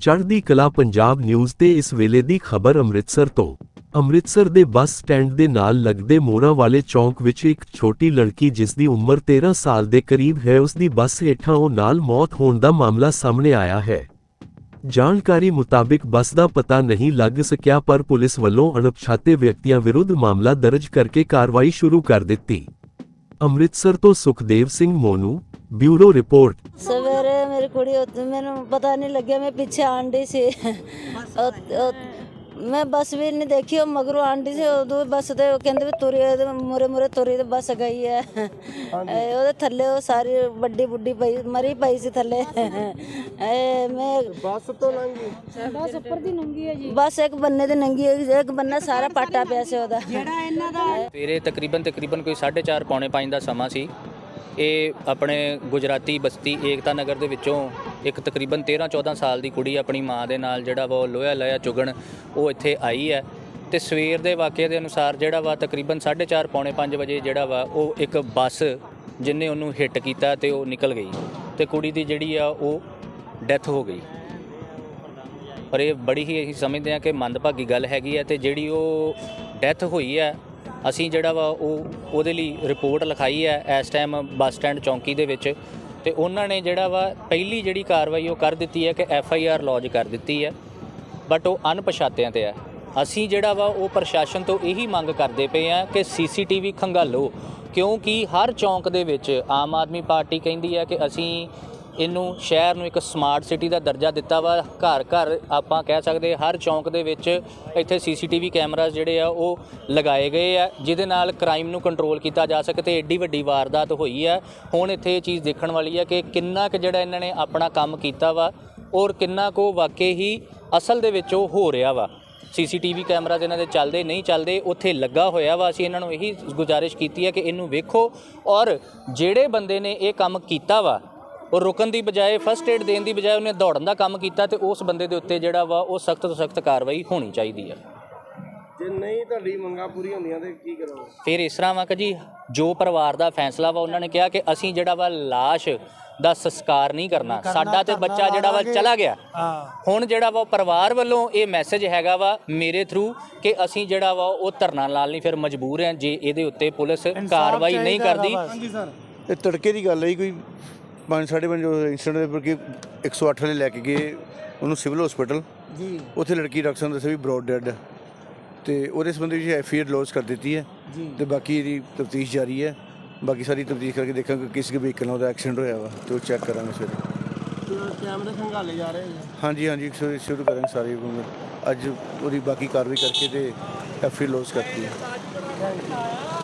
ਚੜ੍ਹਦੀ ਕਲਾ ਪੰਜਾਬ ਨਿਊਜ਼ ਤੇ ਇਸ ਵੇਲੇ ਦੀ ਖਬਰ ਅੰਮ੍ਰਿਤਸਰ ਤੋਂ। ਅੰਮ੍ਰਿਤਸਰ ਦੇ ਬੱਸ ਸਟੈਂਡ ਦੇ ਨਾਲ ਲੱਗਦੇ ਮੋੜਾ ਵਾਲੇ ਚੌਂਕ ਵਿੱਚ ਇੱਕ ਛੋਟੀ ਲੜਕੀ ਜਿਸ ਦੀ ਉਮਰ 13 ਸਾਲ ਦੇ ਕਰੀਬ ਹੈ ਉਸ ਦੀ ਬੱਸ ਹੇਠਾਂ ਉਹ ਨਾਲ ਮੌਤ ਹੋਣ ਦਾ ਮਾਮਲਾ ਸਾਹਮਣੇ ਆਇਆ ਹੈ। ਜਾਣਕਾਰੀ ਮੁਤਾਬਿਕ ਬੱਸ ਦਾ ਪਤਾ ਨਹੀਂ ਲੱਗ ਸਕਿਆ, ਪਰ ਪੁਲਿਸ ਵੱਲੋਂ ਅਣਪਛਾਤੇ ਵਿਅਕਤੀਆਂ ਵਿਰੁੱਧ ਮਾਮਲਾ ਦਰਜ ਕਰਕੇ ਕਾਰਵਾਈ ਸ਼ੁਰੂ ਕਰ ਦਿੱਤੀ। ਅੰਮ੍ਰਿਤਸਰ ਤੋਂ ਸੁਖਦੇਵ ਸਿੰਘ ਮੋਨੂ, ਬਿਊਰੋ ਰਿਪੋਰਟ। ਸਵੇਰੇ ਮੇਰੀ ਕੁੜੀ ਉੱਥੇ ਮੈਨੂੰ ਪਤਾ ਨਹੀਂ ਲੱਗਿਆ ਮੈਂ ਪਿੱਛੇ ਆਂਡੀ ਸੀ। ਮੈਂ ਬੱਸ ਵੀ ਨਹੀਂ ਦੇਖੀ ਉਹ ਮਗਰੋਂ ਆਂਡੀ ਸੀ ਉਦੋਂ ਬੱਸ ਤੇ ਉਹ ਕਹਿੰਦੇ ਵੀ ਤੁਰੀ ਉਹਦੇ ਮੁਰੇ ਮੁਰੇ ਤੁਰੀ ਤੇ ਬੱਸ ਗਈ ਹੈ ਇਹ ਉਹਦੇ ਥੱਲੇ ਉਹ ਸਾਰੀ ਵੱਡੀ ਬੁੱਢੀ ਪਈ ਮਰੀ ਪਈ ਸੀ ਥੱਲੇ। ਇਹ ਮੈਂ ਬੱਸ ਤੋਂ ਲੰਘੀ ਬੱਸ ਉੱਪਰ ਦੀ ਨੰਗੀ ਹੈ ਜੀ। ਬੱਸ ਇੱਕ ਬੰਨੇ ਦੀ ਨੰਗੀ ਹੈ ਇੱਕ ਬੰਨਾ ਸਾਰਾ ਪਾਟਾ ਪਿਆ ਸੀ ਉਹਦਾ। ਜਿਹੜਾ ਇਹਨਾਂ ਦਾ ਸਵੇਰੇ ਤਕਰੀਬਨ ਤਕਰੀਬਨ ਕੋਈ 4:30 ਪੌਣੇ 5 ਦਾ ਸਮਾਂ ਸੀ। ਇਹ ਆਪਣੇ ਗੁਜਰਾਤੀ ਬਸਤੀ ਏਕਤਾ ਨਗਰ ਦੇ ਵਿੱਚੋਂ ਇੱਕ ਤਕਰੀਬਨ 13 14 ਸਾਲ ਦੀ ਕੁੜੀ ਆਪਣੀ ਮਾਂ ਦੇ ਨਾਲ ਜਿਹੜਾ ਵਾ ਉਹ ਲੋਹਾ ਲਿਆ ਚੁਗਣ ਉਹ ਇੱਥੇ ਆਈ ਹੈ ਤੇ ਸਵੇਰ ਦੇ ਵਾਕਿਆ ਦੇ ਅਨੁਸਾਰ ਜਿਹੜਾ ਵਾ ਤਕਰੀਬਨ 4:30 ਪੌਣੇ 5 ਵਜੇ ਜਿਹੜਾ ਵਾ ਉਹ ਇੱਕ ਬੱਸ ਜਿਨੇ ਉਹਨੂੰ ਹਿੱਟ ਕੀਤਾ ਤੇ ਉਹ ਨਿਕਲ ਗਈ ਤੇ ਕੁੜੀ ਦੀ ਜਿਹੜੀ ਆ ਉਹ ਡੈਥ ਹੋ ਗਈ। ਪਰ ਇਹ ਬੜੀ ਹੀ ਅਸੀਂ ਸਮਝਦੇ ਹਾਂ ਕਿ ਮੰਦਭਾਗੀ ਗੱਲ ਹੈਗੀ ਹੈ ਤੇ ਜਿਹੜੀ ਉਹ ਡੈਥ ਹੋਈ ਹੈ ਅਸੀਂ ਜਿਹੜਾ ਵਾ ਉਹ ਉਹਦੇ ਲਈ ਰਿਪੋਰਟ ਲਿਖਾਈ ਹੈ ਇਸ ਟਾਈਮ ਬੱਸ ਸਟੈਂਡ ਚੌਂਕੀ ਦੇ ਵਿੱਚ ਤੇ ਉਹਨਾਂ ਨੇ ਜਿਹੜਾ ਵਾ ਪਹਿਲੀ ਜਿਹੜੀ ਕਾਰਵਾਈ ਉਹ ਕਰ ਦਿੱਤੀ ਹੈ ਕਿ ਐਫ ਆਈ ਆਰ ਲੌਜ ਕਰ ਦਿੱਤੀ ਹੈ ਬਟ ਉਹ ਅਣਪਛਾਤਿਆਂ ਤੇ ਹੈ। ਅਸੀਂ ਜਿਹੜਾ ਵਾ ਉਹ ਪ੍ਰਸ਼ਾਸਨ ਤੋਂ ਇਹੀ ਮੰਗ ਕਰਦੇ ਪਏ ਆ ਕਿ ਸੀਸੀਟੀਵੀ ਖੰਗਾਲੋ, ਕਿਉਂਕਿ ਹਰ ਚੌਂਕ ਦੇ ਵਿੱਚ ਆਮ ਆਦਮੀ ਪਾਰਟੀ ਕਹਿੰਦੀ ਹੈ ਕਿ ਅਸੀਂ ਇਹਨੂੰ ਸ਼ਹਿਰ ਨੂੰ ਇੱਕ ਸਮਾਰਟ ਸਿਟੀ ਦਾ ਦਰਜਾ ਦਿੱਤਾ ਵਾ। ਘਰ ਘਰ ਆਪਾਂ ਕਹਿ ਸਕਦੇ ਹਰ ਚੌਂਕ ਦੇ ਵਿੱਚ ਇੱਥੇ ਸੀਸੀਟੀਵੀ ਕੈਮਰਾਜ਼ ਜਿਹੜੇ ਆ, ਉਹ ਲਗਾਏ ਗਏ ਆ, ਜਿਹਦੇ ਨਾਲ ਕ੍ਰਾਈਮ ਨੂੰ ਕੰਟਰੋਲ ਕੀਤਾ ਜਾ ਸਕੇ ਤੇ ਏਡੀ ਵੱਡੀ ਵਾਰਦਾਤ ਹੋਈ ਆ। ਹੁਣ ਇੱਥੇ ਇਹ ਚੀਜ਼ ਦੇਖਣ ਵਾਲੀ ਹੈ ਕਿ ਕਿੰਨਾ ਕੁ ਜਿਹੜਾ ਇਹਨਾਂ ਨੇ ਆਪਣਾ ਕੰਮ ਕੀਤਾ ਵਾ ਔਰ ਕਿੰਨਾ ਕੋ ਵਾਕਈ ਹੀ ਅਸਲ ਦੇ ਵਿੱਚ ਉਹ ਹੋ ਰਿਹਾ ਵਾ। ਸੀਸੀਟੀਵੀ ਕੈਮਰਾ ਇਹਨਾਂ ਦੇ ਚੱਲਦੇ ਨਹੀਂ ਚੱਲਦੇ, ਉੱਥੇ ਲੱਗਾ ਹੋਇਆ ਵਾ। ਅਸੀਂ ਇਹਨਾਂ ਨੂੰ ਇਹੀ ਗੁਜ਼ਾਰਿਸ਼ ਕੀਤੀ ਹੈ ਕਿ ਇਹਨੂੰ ਵੇਖੋ ਔਰ ਜਿਹੜੇ ਬੰਦੇ ਨੇ ਇਹ ਕੰਮ ਕੀਤਾ ਵਾ ਉਹ ਰੁਕਣ ਦੀ ਬਜਾਏ ਫਸਟ ਏਡ ਦੇਣ ਦੀ ਬਜਾਏ ਉਹਨੇ ਦੌੜਨ ਦਾ ਕੰਮ ਕੀਤਾ ਤੇ ਉਸ ਬੰਦੇ ਦੇ ਉੱਤੇ ਜਿਹੜਾ ਵਾ ਉਹ ਸਖਤ ਤੋਂ ਸਖਤ ਕਾਰਵਾਈ ਹੋਣੀ ਚਾਹੀਦੀ ਹੈ ਜੇ ਨਹੀਂ ਤੁਹਾਡੀ ਮੰਗਾਂ ਪੂਰੀਆਂ ਹੁੰਦੀਆਂ ਤੇ ਕੀ ਕਰੋਗੇ? ਫਿਰ ਇਸ ਤਰ੍ਹਾਂ ਵਾ ਕਿ ਜੀ ਜੋ ਪਰਿਵਾਰ ਦਾ ਫੈਸਲਾ ਵਾ ਉਹਨਾਂ ਨੇ ਕਿਹਾ ਕਿ ਅਸੀਂ ਜਿਹੜਾ ਵਾ ਲਾਸ਼ ਦਾ ਸੰਸਕਾਰ ਨਹੀਂ ਕਰਨਾ। ਸਾਡਾ ਤੇ ਬੱਚਾ ਜਿਹੜਾ ਵਾ ਚਲਾ ਗਿਆ। ਹੁਣ ਜਿਹੜਾ ਵਾ ਪਰਿਵਾਰ ਵੱਲੋਂ ਇਹ ਮੈਸੇਜ ਹੈਗਾ ਵਾ ਮੇਰੇ ਥਰੂ ਕਿ ਅਸੀਂ ਜਿਹੜਾ ਵਾ ਉਹ ਧਰਨਾ ਲਾਲ ਨਹੀਂ ਫਿਰ ਮਜਬੂਰ ਹਾਂ। ਜੇ ਇਹਦੇ ਉੱਤੇ ਪੁਲਿਸ ਕਾਰਵਾਈ ਨਹੀਂ ਕਰਦੀ। ਇਹ ਤੜਕੇ ਦੀ ਗੱਲ ਹੈ ਜੀ, ਕੋਈ 5:30 ਜੋ ਇਨਸੀਡੈਂਟ ਦੇ ਪਰ ਕਿ 108 ਵਾਲੇ ਲੈ ਕੇ ਗਏ ਉਹਨੂੰ ਸਿਵਲ ਹਸਪੀਟਲ ਜੀ। ਉੱਥੇ ਲੜਕੀ ਡਾਕਟਰ ਨੇ ਦੱਸਿਆ ਵੀ ਬ੍ਰੌਡ ਡੈਡ ਤੇ ਉਹਦੇ ਸੰਬੰਧੀ ਵਿੱਚ ਐਫ ਆਈ ਆਰ ਲੌਜ ਕਰ ਦਿੱਤੀ ਹੈ। ਤੇ ਬਾਕੀ ਇਹਦੀ ਤਫਤੀਸ਼ ਜਾਰੀ ਹੈ। ਬਾਕੀ ਸਾਰੀ ਤਫਤੀਸ਼ ਕਰਕੇ ਦੇਖਾਂਗੇ ਕਿ ਕਿਸ ਵਹੀਕਲ ਨਾਲ ਉਹਦਾ ਐਕਸੀਡੈਂਟ ਹੋਇਆ ਵਾ ਤੇ ਉਹ ਚੈੱਕ ਕਰਾਂਗੇ ਸਵੇਰੇ। ਕੈਮਰੇ ਖੰਗਾਲੇ ਜਾ ਰਹੇ ਜੀ ਹਾਂਜੀ ਹਾਂਜੀ ਸ਼ੁਰੂ ਸ਼ੁਰੂ ਕਰਾਂਗੇ ਸਾਰੇ ਅੱਜ ਉਹਦੀ ਬਾਕੀ ਕਾਰਵਾਈ ਕਰਕੇ ਤੇ ਐਫ ਆਈ ਆਰ ਲੌਜ ਕਰਤੀ ਹੈ।